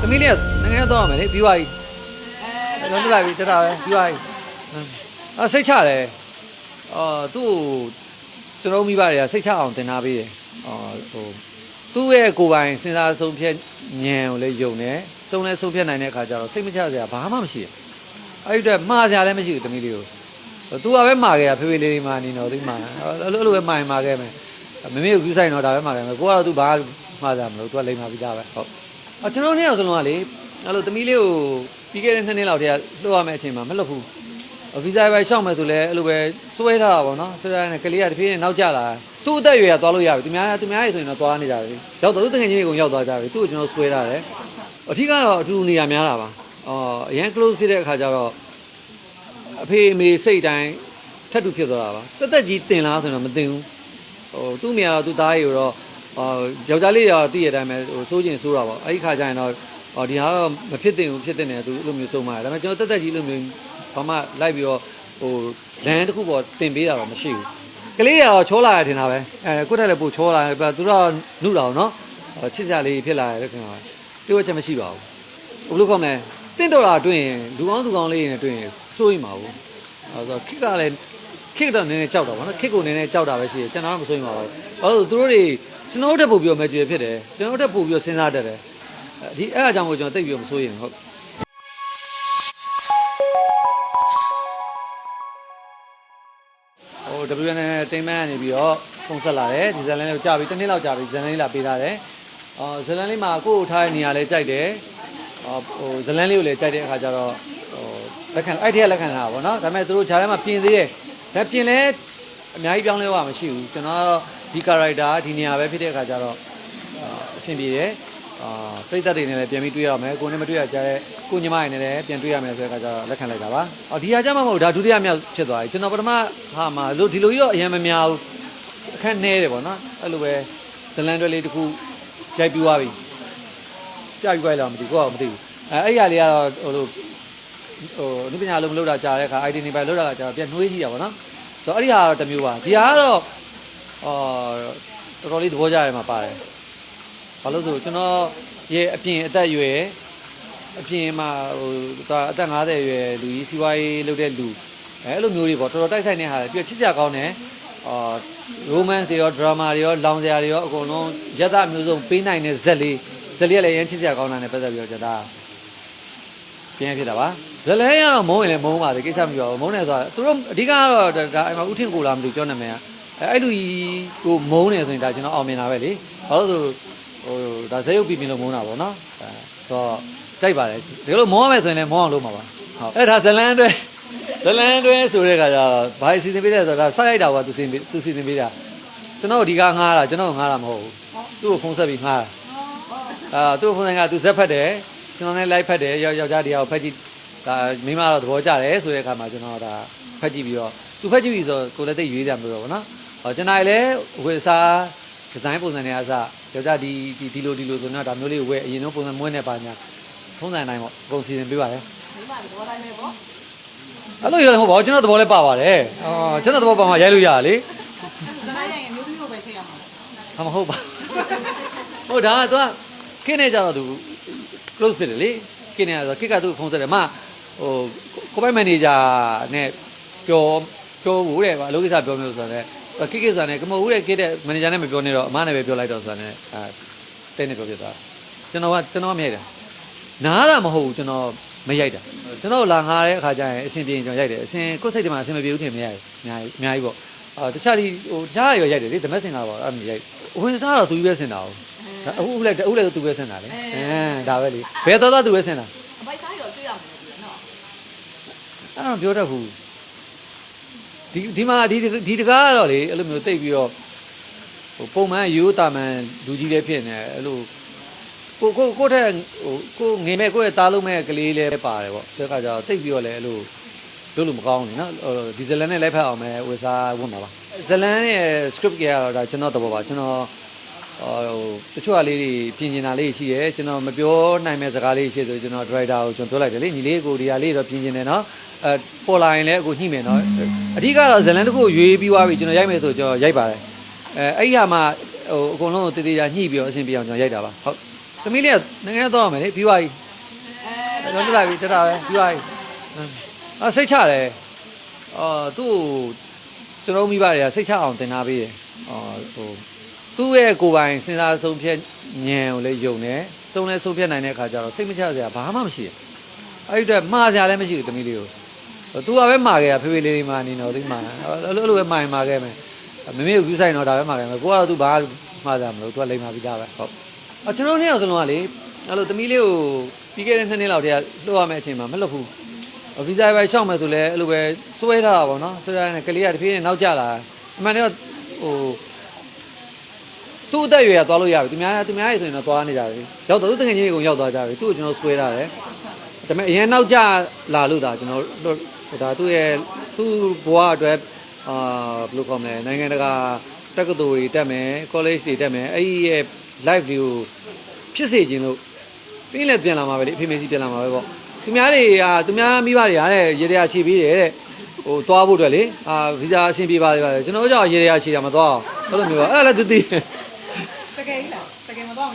သမီးလေးကနိုင်ငံတော့ရမယ်လေပြီးသွားပြီအဲတော့တက်လာပြီတက်တာပဲပြီးသွားပြီအာစိတ်ချတယ်အာသူ့ကိုကျွန်တော်မိဘတွေကစိတ်ချအောင်တင်ထားပေးတယ်အာဟိုသူ့ရဲ့ကိုယ်ပိုင်စဉ်းစားဆုံးဖြတ်ဉာဏ်ကိုလည်းယုံတယ်စုံလဲဆုံးဖြတ်နိုင်တဲ့အခါကျတော့စိတ်မချစရာဘာမှမရှိဘူးအဲ့ဒီတော့မှားစရာလည်းမရှိဘူးသမီးလေးကိုသူကပဲမှာခဲ့တာဖေဖေလေးလေးမှာနေတော့သူမှာအဲ့လိုအဲ့လိုပဲမှာရင်မှာခဲ့မယ်မမေကိုကူးဆိုင်တော့ဒါပဲမှာခဲ့မယ်ကိုကတော့သူဘာမှားစရာမလိုသူကလိမ္မာပြီးသားပဲဟုတ် အကျွန်တော်နှစ်ယောက်စလုံးကလေအဲ့လိုသမီးလေးကိုပြီးခဲ့တဲ့နှစ်နှစ်လောက်တည်းကလွှတ်ရမယ့်အချိန်မှာမလွတ်ဘူးဗီဇာပဲရှောက်မယ်ဆိုလဲအဲ့လိုပဲစွဲထားတာပေါ့နော်ဆွဲထားတဲ့ကလေးကတဖြည်းဖြည်းနောက်ကျလာသူ့အသက်အရွယ်ကသွားလို့ရပြီသူများသူများရေဆိုရင်တော့သွားနေကြပြီရောက်တော့သူတငယ်ချင်းတွေကုန်ရောက်သွားကြပြီသူ့ကိုကျွန်တော်ဆွဲထားတယ်အထီးကတော့အတူတူနေရများတာပါအော်အရင် close ဖြစ်တဲ့အခါကျတော့အဖေအမေစိတ်တိုင်းထပ်တူဖြစ်သွားတာပါတက်တက်ကြီးတင်လားဆိုတော့မတင်ဘူးဟိုသူ့မိကတော့သူ့သားရေကိုတော့အော် ယောက်ျားလေးရောတည့်ရတဲ့အတိုင်းပဲဟိုစိုးကျင်စိုးတာပေါ့အဲ့ဒီခါကျရင်တော့အော်ဒီဟာတော့မဖြစ်တင်ဘူးဖြစ်တင်တယ်သူအဲ့လိုမျိုးဆုံးပါတယ်ဒါပေမဲ့ကျွန်တော်တက်တက်ကြီးလိုမျိုးဘာမှလိုက်ပြီးတော့ဟိုလမ်းတစ်ခုပေါ်တင်ပေးတာတော့မရှိဘူးကလေးကတော့ချောလာရထင်တာပဲအဲကိုယ့်တက်လည်းပို့ချောလာတယ်သူတော့နှုတ်တာနော်ချစ်စရာလေးဖြစ်လာတယ်ခင်ဗျာပြောချက်မရှိပါဘူးဘယ်လိုခေါ်မလဲတင့်တော်တာတွေ့ရင်လူကောင်းသူကောင်းလေးတွေနဲ့တွေ့ရင်စိုးရိမ်ပါဘူးအဲဆိုခစ်ကလည်း ခစ်တော့နည်းနည်းကြောက်တာပေါ့နော်ခစ်ကိုနည်းနည်းကြောက်တာပဲရှိတယ်ကျွန်တော်ကမစိုးရိမ်ပါဘူးဘာလို့သူတို့တွေကျွန်တော်တို့တက်ပို့ပြီးတော့မကြွယ်ဖြစ်တယ်ကျွန်တော်တို့တက်ပို့ပြီးတော့စဉ်းစားတတ်တယ်ဒီအဲ့အကြောင်းကိုကျွန်တော်တိတ်ပြီးတော့မစိုးရိမ်ဘူးဟုတ်ဟို W နဲ့တိမ်မန်းကနေပြီးတော့ပုံဆက်လာတယ်ဒီဇလန်လေးကိုကြာပြီတစ်နှစ်လောက်ကြာပြီဇလန်လေးလာပေးထားတယ်အော်ဇလန်လေးမှာကိုယ့်ကိုထားတဲ့နေရာလေးကြိုက်တယ်အော်ဟိုဇလန်လေးကိုလည်းကြိုက်တဲ့အခါကျတော့ဟိုလက်ခံအဲ့ဒီကလက်ခံတာပါတော့ဒါပေမဲ့သူတို့ဂျာထဲမှာပြင်သေးတယ် ဒါပြင်လဲအများကြီးပြောင်းလဲသွားမှာမရှိဘူးကျွန်တော်ဒီ character ဒီနေရာပဲဖြစ်တဲ့အခါကျတော့အဆင်ပြေတယ်အာပြိသက်တွေနဲ့လည်းပြန်ပြီးတွေ့ရမယ်ကိုယ်နဲ့မတွေ့ရကြတဲ့ကိုညီမတွေနဲ့လည်းပြန်တွေ့ရမယ်ဆိုတဲ့အခါကျတော့လက်ခံလိုက်တာပါအော်ဒီဟာကြမှာမဟုတ်ဒါဒုတိယမြောက်ဖြစ်သွားပြီကျွန်တော်ပထမဟာမှာလို့ဒီလိုကြီးတော့အရင်မများဘူးအခက်နဲတယ်ပေါ့နော်အဲ့လိုပဲဇလန်တွဲလေးတစ်ခုရိုက်ပြီးသွားပြီကြာပြီးသွားလားမသိဘူးကိုကမသိဘူးအဲအဲ့ရလေးကတော့ဟိုလို ဟိုအနုပညာလုံးမလုပ်တာကြာတဲ့အခါ ID နေပဲလုပ်တာကြာပြန်နှွေးကြည့်တာပေါ့နော်ဆိုတော့အဲ့ဒီဟာတော့တစ်မျိုးပါဒီဟာကတော့အော်တော်တော်လေးသဘောကျရမှာပါတယ်ဘာလို့ဆိုကျွန်တော်ရဲ့အပြင်အသက်အရွယ်အပြင်မှာဟိုဒါအသက်50အရွယ်လူကြီးစီးပွားရေးလုပ်တဲ့လူအဲအဲ့လိုမျိုးတွေပေါ့တော်တော်တိုက်ဆိုင်တဲ့ဟာတွေပြီးတော့ချစ်စရာကောင်းတယ်အာ romance တွေရော drama တွေရောလောင်စရာတွေရောအကုန်လုံးရသမျိုးစုံပေးနိုင်တဲ့ဇက်လေးဇက်လေးကလည်းရမ်းချစ်စရာကောင်းတာနဲ့ပတ်သက်ပြီးတော့ကျွန်တော် ပြင်းဖြစ်တာပါဇက်လဲကတော့မုန်းရင်လည်းမုန်းပါတယ်ကိစ္စမရှိပါဘူးမုန်းတယ်ဆိုတာသူတို့အဓိကကတော့ဒါအိမ်မှာဥထင်ကိုလာမလို့ပြောနေမယ်အဲအဲ့လူကြီးကိုမုန်းနေဆိုရင်ဒါကျွန်တော်အောင်မြင်တာပဲလေဘာလို့ဆိုဟိုဒါဇက်ရုပ်ပြီးပြီးလို့မုန်းတာပေါ့နော်အဲဆိုတော့တိုက်ပါတယ်ဒီလိုမုန်းရမယ်ဆိုရင်လည်းမုန်းအောင်လုပ်မှာပါဟုတ်အဲ့ဒါဇလန်အတွက်ဇလန်အတွက်ဆိုတဲ့ခါကျတော့ဘာစီစဉ်ပေးလဲဆိုတော့ဆက်ရိုက်တာကသူစီစဉ်သူစီစဉ်ပေးတာကျွန်တော်ဒီကငားတာကျွန်တော်ငားတာမဟုတ်ဘူးသူ့ကိုဖုန်းဆက်ပြီးငားတာအာသူ့ဖုန်းဆိုင်ကသူဇက်ဖက်တယ် ကျွန်တော်လည်းလိုက်ဖက်တယ်ယောက်ျားတရားကိုဖက်ကြည့်ဒါမိမတော့သဘောကျတယ်ဆိုတဲ့အခါမှာကျွန်တော်ဒါဖက်ကြည့်ပြီးတော့သူဖက်ကြည့်ပြီးဆိုကိုလည်းတိတ်ရွေးကြမလို့ပေါ့နော်ဟောကျွန်တော်လည်းဝေစားဒီဇိုင်းပုံစံတွေအစယောက်ျားဒီဒီဒီလိုဒီလိုဆိုတော့ဒါမျိုးလေးဝယ်အရင်တော့ပုံစံမွေးနေပါညာဖုန်းဆိုင်တိုင်းပေါ့အကုန်စီစဉ်ပေးပါတယ်မိမသဘောတိုင်းပဲပေါ့အဲ့လိုရလည်းမဟုတ်ပါဘူးကျွန်တော်သဘောလည်းပါပါတယ်အော်ကျွန်တော်သဘောပါမှရိုက်လို့ရတာလေစနိုင်းရရင်မျိုးမျိုးပဲထည့်ရမှာဟာမဟုတ်ပါဟုတ်ဒါကသူကခင်းနေကြတော့သူ close ဖြစ်တယ်လေခင်းနေဆိုခစ်ကသူ့ဖုန်းဆက်တယ်မဟိုကိုပိုင်မန်နေဂျာနဲ့ပြောပြောဘူးတဲ့ကွာအလုပ်ကိစ္စပြောမျိုးဆိုတော့ခစ်ခစ်ဆိုတာနဲ့ကမဟုတ်ဘူးတဲ့ခစ်တဲ့မန်နေဂျာနဲ့မပြောနေတော့အမနဲ့ပဲပြောလိုက်တော့ဆိုတာနဲ့အဲတဲ့နေပြောဖြစ်သွားကျွန်တော်ကကျွန်တော်ကမရိုက်တာနားတာမဟုတ်ဘူးကျွန်တော်မရိုက်တာကျွန်တော်လာငားတဲ့အခါကျရင်အဆင်ပြေရင်ကျွန်တော်ရိုက်တယ်အဆင်ကိုယ်စိတ်ထဲမှာအဆင်မပြေဘူးထင်မရိုက်ဘူးအများကြီးအများကြီးပေါ့အာတခြားဒီဟိုတခြားရောရိုက်တယ်လေဓမတ်စင်တာပေါ့အဲ့လိုရိုက်ဝင်စားတော့သူကြီးပဲစင်တာ ဟုတ်ဒါအခုလည်းအခုလည်းသူပဲစင်တာလေအဲဒါပဲလေဘယ်တော့တော့သူပဲစင်တာအပိုက်စားရောတွေ့ရမယ်လို့နော်အဲ့တော့ပြောတတ်ဘူးဒီဒီမှာဒီဒီတကားကတော့လေအဲ့လိုမျိုးတိတ်ပြီးတော့ဟိုပုံမှန်ရိုးတာမှန်လူကြီးလည်းဖြစ်နေတယ်အဲ့လိုကိုကိုကိုတဲ့ဟိုကိုငင်မဲ့ကိုရဲ့တားလုံးမဲ့ကလေးလည်းပါတယ်ပေါ့ဆိုတဲ့အခါကျတော့တိတ်ပြီးတော့လည်းအဲ့လိုလုပ်လို့မကောင်းဘူးနော်ဟိုဒီဇလန်နဲ့လိုက်ဖက်အောင်ပဲဝေစားဝင်ပါပါဇလန်ရဲ့ script ကကတော့ဒါကျွန်တော်တော့ပါကျွန်တော် ဟိုတချို့အလေးတွေပြင်ကျင်တာလေးရှိတယ်ကျွန်တော်မပြောနိုင်မဲ့စကားလေးရှိဆိုကျွန်တော် driver ကိုကျွန်တော်ပြောလိုက်တယ်လေညီလေးကိုဒီဟာလေးတော့ပြင်ကျင်တယ်နော်အဲပေါ်လာရင်လည်းအခုညှိမယ်နော်အဓိကတော့ဇလန်တစ်ခုရွေးပြီးသွားပြီကျွန်တော်ရိုက်မယ်ဆိုကျွန်တော်ရိုက်ပါတယ်အဲအဲ့ဒီဟာမှာဟိုအကုန်လုံးကိုတည်တည်ချာညှိပြီးတော့အဆင်ပြေအောင်ကျွန်တော်ရိုက်တာပါဟုတ်သမီးလေးကနိုင်ငံတော့ရမယ်လေပြီးသွားပြီအဲတော့တက်လာပြီတက်တာပဲပြီးသွားပြီအာစိတ်ချတယ်အာသူ့ကိုကျွန်တော်မိဘတွေကစိတ်ချအောင်တင်ထားပေးတယ်အာဟို သူ့ရဲ့ကိုယ်ပိုင်စဉ်းစားဆုံးဖြတ်ဉာဏ်ကိုလည်းယုံတယ်စုံလဲဆုံးဖြတ်နိုင်တဲ့အခါကျတော့စိတ်မချစရာဘာမှမရှိဘူးအဲ့ဒီအတွက်မှားစရာလည်းမရှိဘူးသမီးလေးကိုသူကပဲမှာခဲ့တာဖေဖေလေးလေးမှာနေတော့ဒီမှာအဲ့လိုလိုပဲမှာရင်မှာခဲ့မယ်မမေကိုယူဆိုင်တော့ဒါပဲမှာခဲ့မယ်ကိုကတော့သူဘာမှားစရာမလိုသူကလိမ်မှာပြီးသားပဲဟုတ်အကျွန်တော်နှစ်ယောက်စလုံးကလေအဲ့လိုသမီးလေးကိုပြီးခဲ့တဲ့နှစ်နှစ်လောက်တည်းကလှုပ်ရမယ့်အချိန်မှာမလှုပ်ဘူးဗီဇာပဲရှောက်မယ်ဆိုလဲအဲ့လိုပဲစွဲထားတာပေါ့နော်စွဲထားတဲ့ကလေးကတဖြည်းဖြည်းနောက်ကျလာအမှန်တော့ဟို သူ့အသက်အရွယ်ကသွားလို့ရပြီသူများသူများရေးဆိုရင်တော့သွားနေကြပြီရောက်တော့သူတကယ်ကြီးကိုရောက်သွားကြပြီသူ့ကိုကျွန်တော်စွဲထားတယ်ဒါပေမဲ့အရင်နောက်ကျလာလို့ဒါကျွန်တော်တို့ဒါသူ့ရဲ့သူ့ဘဝအတွက်အာဘယ်လိုခေါ်မလဲနိုင်ငံတကာတက္ကသိုလ်တွေတက်မယ် college တွေတက်မယ်အဲ့ဒီရဲ့ live တွေကိုဖြစ်စေခြင်းလို့ပြီးလည်းပြန်လာမှာပဲလေအဖေမေစီပြန်လာမှာပဲပေါ့သူများတွေကသူများမိဘတွေကတဲ့ရေတရာခြေပေးတယ်တဲ့ဟိုသွားဖို့အတွက်လေအာဗီဇာအဆင်ပြေပါလေပါကျွန်တော်တို့ကြောင့်ရေတရာခြေတာမသွားအောင်အဲ့လိုမျိုးပါအဲ့ဒါလည်းသူသိတယ် တကယ်ကြီးလားတကယ်မတော့မ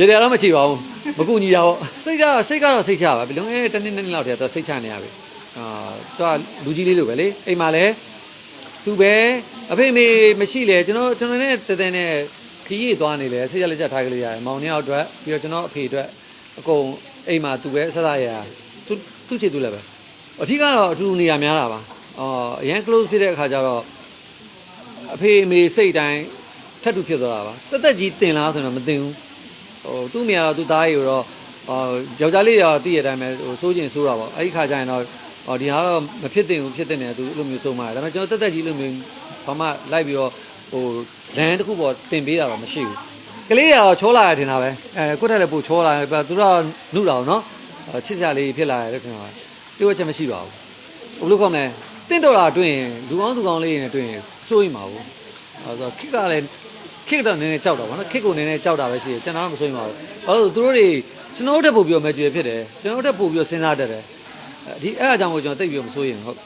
ရရရှိရလားရေတရာတော့မခြေပါဘူးမကူညီတာပေါ့စိတ်ကစိတ်ကတော့စိတ်ချပါဘယ်လုံးအဲတနေ့နေ့လောက်တည်းသူစိတ်ချနေရပြီအာသူကလူကြီးလေးလိုပဲလေအိမ်မှာလည်းသူပဲအဖေမေမရှိလေကျွန်တော်ကျွန်တော်နဲ့တတဲ့နဲ့ခီးရီသွားနေလေစိတ်ရလက်ချက်ထားကလေးရတယ်မောင်နှစ်ယောက်အတွက်ပြီးတော့ကျွန်တော်အဖေအတွက်အကုန်အိမ်မှာသူပဲဆက်ဆက်ရသူသူ့ချေသူလည်းပဲအထီးကတော့အတူတူနေရများတာပါအော်အရန် close ဖြစ်တဲ့အခါကျတော့အဖေအမေစိတ်တိုင်းထပ်တူဖြစ်သွားတာပါတက်တက်ကြီးတင်လားဆိုတော့မတင်ဘူး ဟိုသူ့မိကတော့သူ့သားကြီးကိုတော့ဟိုယောက်ျားလေးတော့တည့်ရတိုင်းပဲဟိုစိုးကျင်စိုးတာပေါ့အဲ့ဒီခါကျရင်တော့ဟောဒီဟာတော့မဖြစ်တင်ဘူးဖြစ်တင်တယ်သူအဲ့လိုမျိုးဆုံးပါတယ်ဒါပေမဲ့ကျွန်တော်တက်တက်ကြီးလိုမျိုးဘာမှလိုက်ပြီးတော့ဟိုလမ်းတစ်ခုပေါ်တင်ပေးတာတော့မရှိဘူးကလေးကတော့ချောလာရထင်တာပဲအဲကိုယ့်ထက်လည်းပိုချောလာတယ်သူတို့ကနှုတာနော်ချစ်စရာလေးဖြစ်လာတယ်ခင်ဗျာပြောချက်မရှိပါဘူးဘယ်လိုခေါ်မလဲတင့်တော်တာတွေ့ရင်လူကောင်းသူကောင်းလေးနဲ့တွေ့ရင်စိုးရင်ပါဘူးအဲဆိုခစ်ကလည်း ခစ်တော့နည်းနည်းကြောက်တာပေါ့နော်ခစ်ကိုနည်းနည်းကြောက်တာပဲရှိတယ်ကျွန်တော်ကမစိုးရင်ပါဘူးဘာလို့သူတို့တွေကျွန်တော်တို့တက်ပို့ပြီးတော့မကြွယ်ဖြစ်တယ်ကျွန်တော်တို့တက်ပို့ပြီးတော့စဉ်းစားတတ်တယ်ဒီအဲ့အကြောင်းကိုကျွန်တော်တိတ်ပြီးတော့မစိုးရင်ဟုတ်